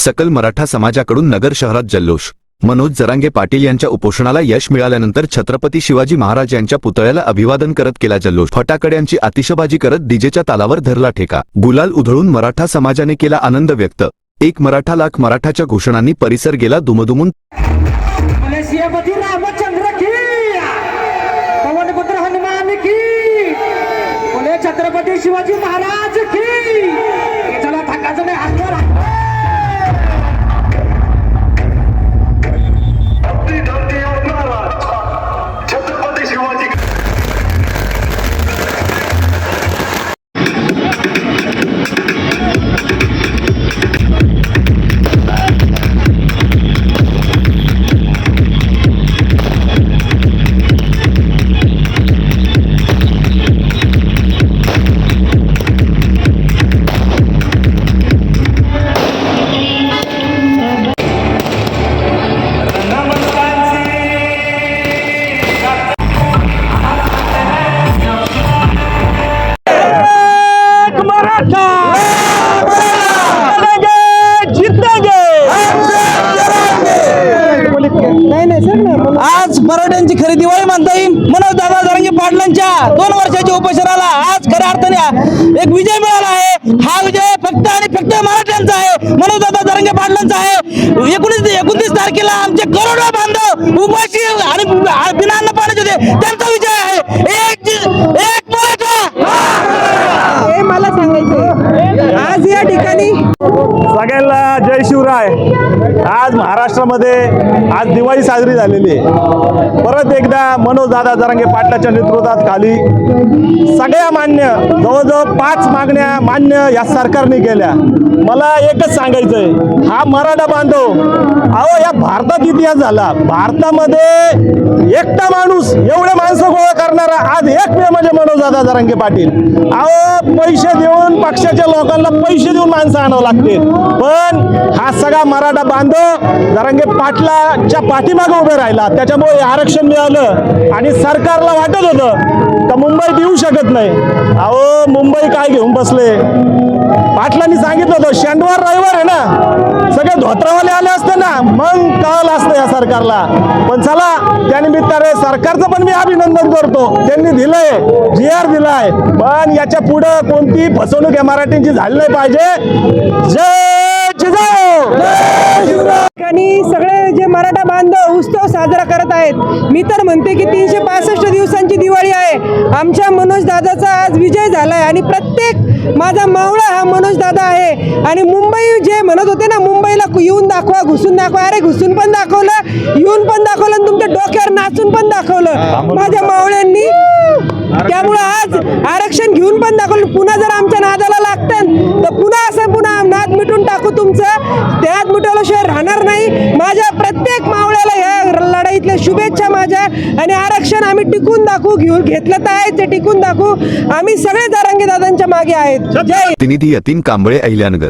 सकल मराठा समाजाकडून नगर शहरात जल्लोष. मनोज जरांगे पाटील यांच्या उपोषणाला यश मिळाल्यानंतर छत्रपती शिवाजी महाराज यांच्या पुतळ्याला अभिवादन करत केला जल्लोष. फटाकड्यांची आतिषबाजी करत डीजेच्या तालावर धरला ठेका. गुलाल उधळून मराठा समाजाने केला आनंद व्यक्त. एक मराठा लाख मराठाच्या घोषणांनी परिसर गेला दुमदुमून. छत्रपती शिवाजी महाराज की आज मराठ्यांची खरी दिवाळी मानता येईल. मनोज दादा जरांगे पाटलांच्या दोन वर्षाच्या उपोषणाला आज खऱ्या अर्थाने एक विजय मिळाला आहे. हा विजय फक्त आणि फक्त मराठ्यांचा आहे. मनोज दादा जरांगे पाटलांचा आहे. एकोणीस एकोणतीस तारखेला आमचे करोडो बांधव उपाशी आणि बिना अन्न पाण्याचे होते. त्यांचा विजय आहे. एक एक हे मला सांगायचंय. आज या ठिकाणी सगळ्यांना जय शिवराय. आज महाराष्ट्रामध्ये आज दिवाळी साजरी झालेली आहे. परत एकदा मनोज दादा जरांगे पाटलाच्या नेतृत्वात खाली. सगळ्या मान्य जवळजवळ पाच मागण्या मान्य या सरकारने केल्या. मला एकच सांगायचं आहे हा मराठा बांधव अहो या भारतात इतिहास झाला. भारतामध्ये एकटा माणूस एवढे माणसं गोळा करणारा आज एकमेव म्हणजे मनोज दादा जरांगे पाटील. अहो पैसे देऊन पक्षाच्या लोकांना पैसे देऊन माणसं आणावं लागते पण हा सगळा मराठा बांधव जरांगे पाटलाच्या पाठीमागे उभे राहिला. त्याच्यामुळे हे आरक्षण मिळालं आणि सरकारला वाटत होतं तर मुंबईत येऊ शकत नाही. अहो मुंबई काय घेऊन बसले? पाटलांनी सांगितलं होतं शनिवार रविवार आहे ना. सगळे धोत्रावाले आले असते ना. मग कळलं असतं या सरकारला. पण चला त्यानिमित्ताने सरकारचं पण मी अभिनंदन करतो. त्यांनी दिलंय जी आर दिलाय. पण याच्या पुढं कोणती फसवणूक या मराठींची झाली नाही पाहिजे. जय जिजाऊ. सगळे जे मराठा बांधव उत्सव साजरा करत आहेत मी तर म्हणते की तीनशे पासष्ट दिवसांची दिवाळी आहे. आमच्या मनोज दादाचा आज विजय झाला आहे आणि प्रत्येक माझा मावळा हा मनोज दादा आहे. आणि मुंबई जे म्हणत होते ना मुंबईला येऊन दाखवा घुसून दाखवा. अरे घुसून पण दाखवलं येऊन पण दाखवलं आणि तुमच्या डोक्यावर नाचून पण दाखवलं. माझ्या मावळ्यांनी. त्यामुळं आज आरक्षण घेऊन पण दाखवलं. पुन्हा जर आमच्या नादाला लागतं तर पुन्हा असं पुन्हा नाद टाकू तुमचं. त्यात मिटवल्याशिवाय राहणार नाही. माझ्या प्रत्येक मावळ्याला ह्या लढाईतल्या शुभेच्छा माझ्या. आणि आरक्षण आम्ही टिकून दाखवू घेऊन घेतलं तर आहे ते टिकून दाखवू. आम्ही सगळे दारांगे दादांच्या मागे आहेत. जय प्रतिनिधी यतीन कांबळे अहिल्यानगर.